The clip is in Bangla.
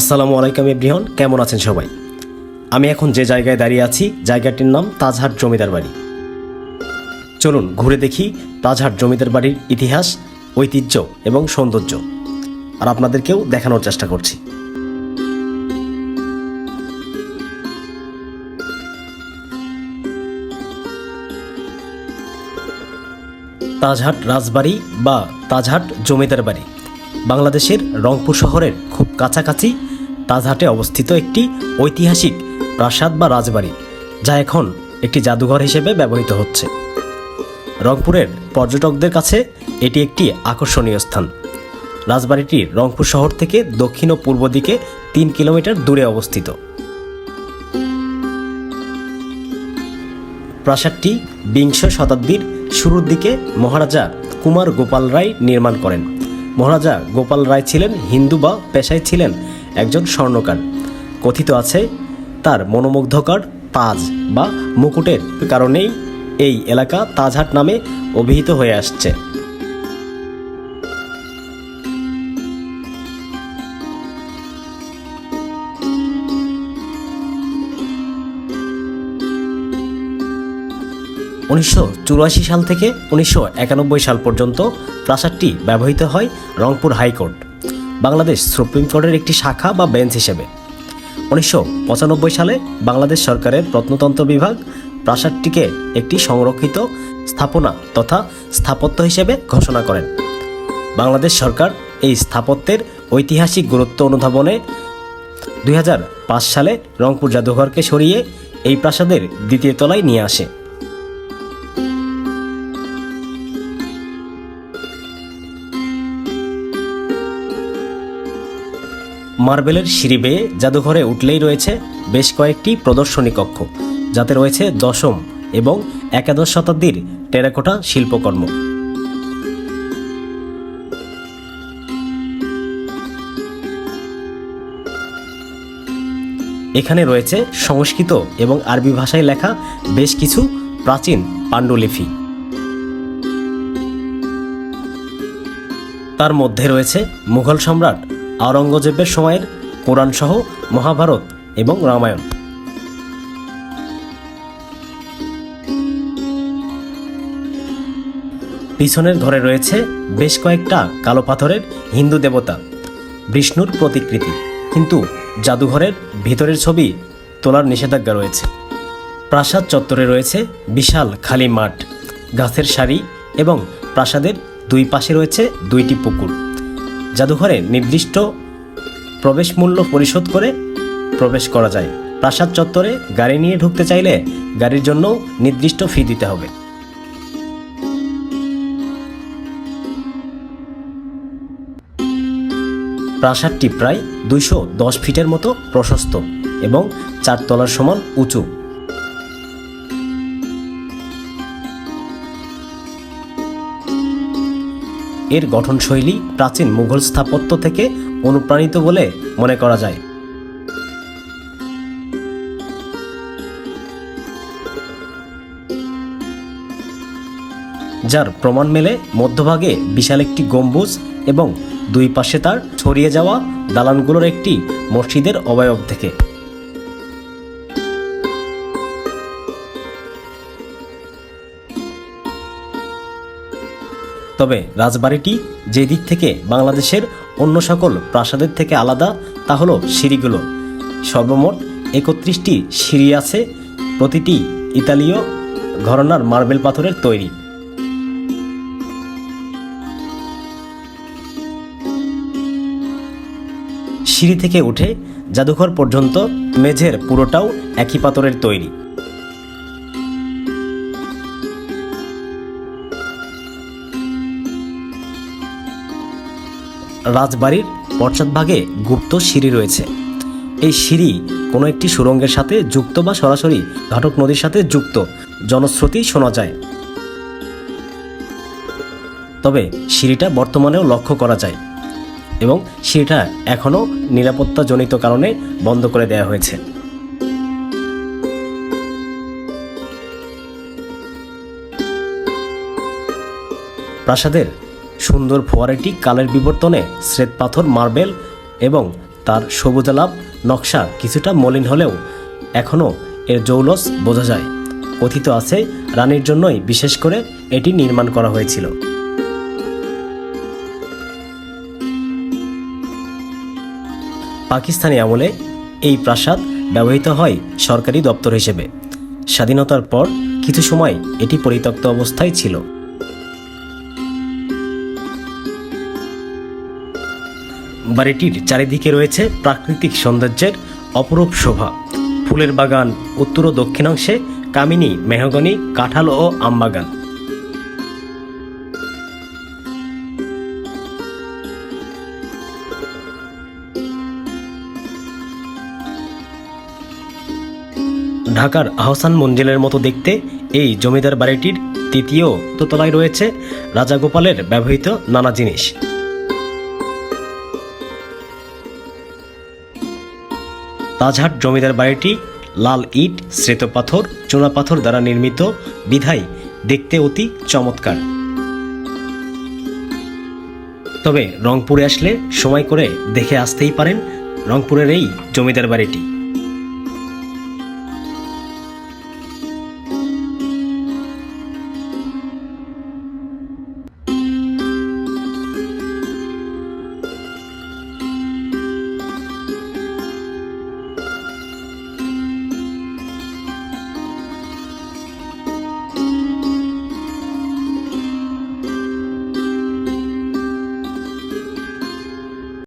আসসালামু আলাইকুম এভরিহন কেমন আছেন সবাই? আমি এখন যে জায়গায় দাঁড়িয়ে আছি, জায়গাটির নাম তাজহাট জমিদার বাড়ি। চলুন ঘুরে দেখি তাজহাট জমিদার বাড়ির ইতিহাস, ঐতিহ্য এবং সৌন্দর্য। আর আপনাদেরকেও দেখানোর চেষ্টা করছি। তাজহাট রাজবাড়ি বা তাজহাট জমিদার বাড়ি। বাংলাদেশের রংপুর শহরের খুব কাছাকাছি তাজহাটে অবস্থিত একটি ঐতিহাসিক প্রাসাদ বা রাজবাড়ি, যা এখন একটি জাদুঘর হিসেবে ব্যবহৃত হচ্ছে। রংপুরের পর্যটকদের কাছে এটি একটি আকর্ষণীয় স্থান। রাজবাড়িটি রংপুর শহর থেকে দক্ষিণ ও পূর্ব দিকে তিন কিলোমিটার দূরে অবস্থিত। প্রাসাদটি বিংশ শতাব্দীর শুরুর দিকে মহারাজা কুমার গোপাল রায় নির্মাণ করেন। মহারাজা গোপাল রায় ছিলেন হিন্দু বা পেশায় ছিলেন একজন স্বর্ণকার। কথিত আছে, তার মনোমুগ্ধকার তাজ বা মুকুটের কারণেই এই এলাকা তাজহাট নামে অভিহিত হয়ে আসছে। উনিশশো চুরাশি সাল থেকে উনিশশো একানব্বই সাল পর্যন্ত প্রাসাদটি ব্যবহৃত হয় রংপুর হাইকোর্ট, বাংলাদেশ সুপ্রিম কোর্টের একটি শাখা বা বেঞ্চ হিসেবে। উনিশশো পঁচানব্বই সালে বাংলাদেশ সরকারের প্রত্নতন্ত্র বিভাগ প্রাসাদটিকে একটি সংরক্ষিত স্থাপনা তথা স্থাপত্য হিসেবে ঘোষণা করেন। বাংলাদেশ সরকার এই স্থাপত্যের ঐতিহাসিক গুরুত্ব অনুধাবনে দুই হাজার পাঁচ সালে রংপুর জাদুঘরকে সরিয়ে এই প্রাসাদের দ্বিতীয় তলায় নিয়ে আসে। মার্বেলের সিঁড়ি বেয়ে জাদুঘরে উঠলেই রয়েছে বেশ কয়েকটি প্রদর্শনী কক্ষ, যাতে রয়েছে দশম এবং একাদশ শতাব্দীর টেরাকোটা শিল্পকর্ম। এখানে রয়েছে সংস্কৃত এবং আরবি ভাষায় লেখা বেশ কিছু প্রাচীন পাণ্ডুলিপি। তার মধ্যে রয়েছে মুঘল সম্রাট আওরঙ্গজেবের সময়ের কোরআন সহ মহাভারত এবং রামায়ণ। পিছনের ঘরে রয়েছে বেশ কয়েকটা কালো পাথরের হিন্দু দেবতা, বিষ্ণুর প্রতিকৃতি। কিন্তু জাদুঘরের ভিতরের ছবি তোলার নিষেধাজ্ঞা রয়েছে। প্রাসাদ চত্বরে রয়েছে বিশাল খালি মাঠ, গাছের সারি এবং প্রাসাদের দুই পাশে রয়েছে দুইটি পুকুর। জাদুঘরে নির্দিষ্ট প্রবেশ মূল্য পরিশোধ করে প্রবেশ করা যায়। প্রাসাদ চত্বরে গাড়ি নিয়ে ঢুকতে চাইলে গাড়ির জন্য নির্দিষ্ট ফি দিতে হবে। প্রাসাদটি প্রায় দুইশো দশ ফিটের মতো প্রশস্ত এবং চার তলার সমান উঁচু। এর গঠনশৈলী প্রাচীন মুঘল স্থাপত্য থেকে অনুপ্রাণিত বলে মনে করা যায়। যার প্রমাণ মেলে মধ্যভাগে বিশাল একটি গম্বুজ এবং দুই পাশে তার ছড়িয়ে যাওয়া দালানগুলোর একটি মসজিদের অবয়ব থেকে। তবে রাজবাড়িটি যে দিক থেকে বাংলাদেশের অন্য সকল প্রাসাদের থেকে আলাদা, তা হলো সিঁড়িগুলো। সর্বমোট একত্রিশটি সিঁড়ি আছে, প্রতিটি ইতালীয় ঘরনার মার্বেল পাথরের তৈরি। সিঁড়ি থেকে উঠে জাদুঘর পর্যন্ত মেঝের পুরোটাও একই পাথরের তৈরি। রাজবাড়ির পশ্চাৎভাগে গুপ্ত সিঁড়ি রয়েছে। এই সিঁড়ি কোনো একটি সুরঙ্গের সাথে যুক্ত বা সরাসরি ঘাটক নদীর সাথে যুক্ত। জনশ্রুতি শোনা যায়। তবে সিঁড়িটা বর্তমানেও লক্ষ্য করা যায় এবং সিঁড়িটা এখনও নিরাপত্তাজনিত কারণে বন্ধ করে দেওয়া হয়েছে। প্রাসাদের সুন্দর ফোয়ারাটি কালের বিবর্তনে শ্বেতপাথর মার্বেল এবং তার সবুজালাপ নকশা কিছুটা মলিন হলেও এখনও এর জৌলস বোঝা যায়। কথিত আছে, রানীর জন্যই বিশেষ করে এটি নির্মাণ করা হয়েছিল। পাকিস্তানি আমলে এই প্রাসাদ ব্যবহৃত হয় সরকারি দপ্তর হিসেবে। স্বাধীনতার পর কিছু সময় এটি পরিত্যক্ত অবস্থায় ছিল। বাড়িটির চারিদিকে রয়েছে প্রাকৃতিক সৌন্দর্যের অপরূপ শোভা। ফুলের বাগান উত্তর ও দক্ষিণাংশে কামিনী, মেহগনি, কাঁঠাল ও আমবাগান ঢাকার আহসান মঞ্জিলের মতো দেখতে এই জমিদার বাড়িটির তৃতীয় দোতলায় রয়েছে রাজাগোপালের ব্যবহৃত নানা জিনিস। তাজহাট জমিদার বাড়িটি লাল ইট শ্বেতপাথর চুনাপাথর দ্বারা নির্মিত বিধায় দেখতে অতি চমৎকার। তবে রংপুরে আসলে সময় করে দেখে আসতেই পারেন রংপুরের এই জমিদার বাড়িটি।